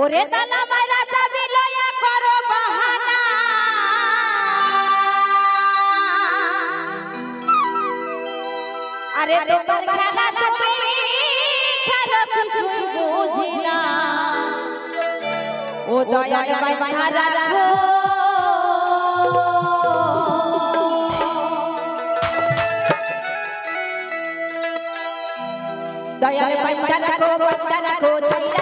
ওরে দালা মারা যাবি লয়া করো বাহানা। আরে তোমার খেলা তুমি খেলো কিছু বুঝিনা। ও দয়া ভাই মারা রাখো। দয়া দয়াল মারা রাখো ভাই রাখো ছাইরা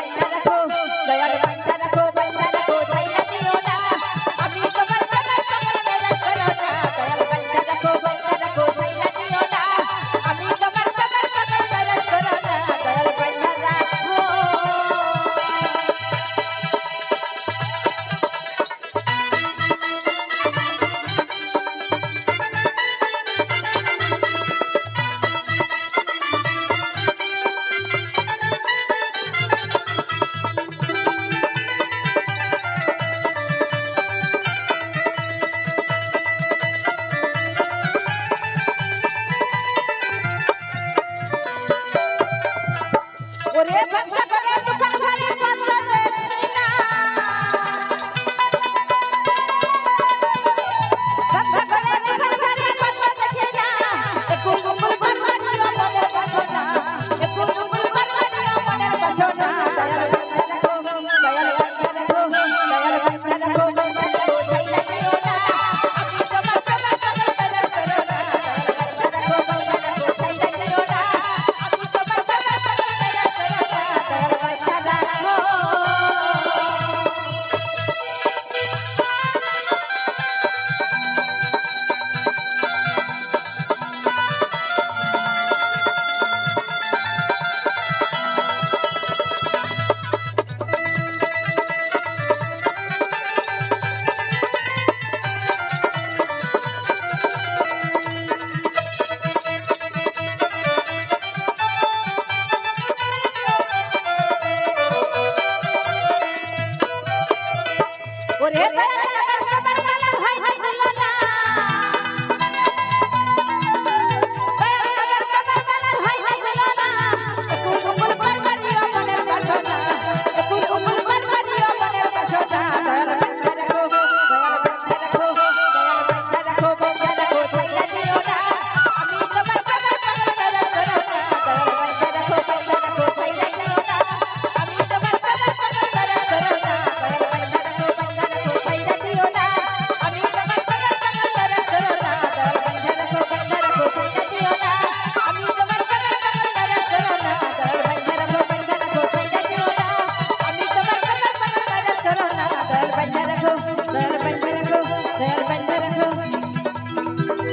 Treta é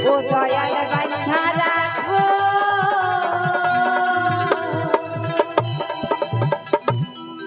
ও দয়াল বান্ধা রাখো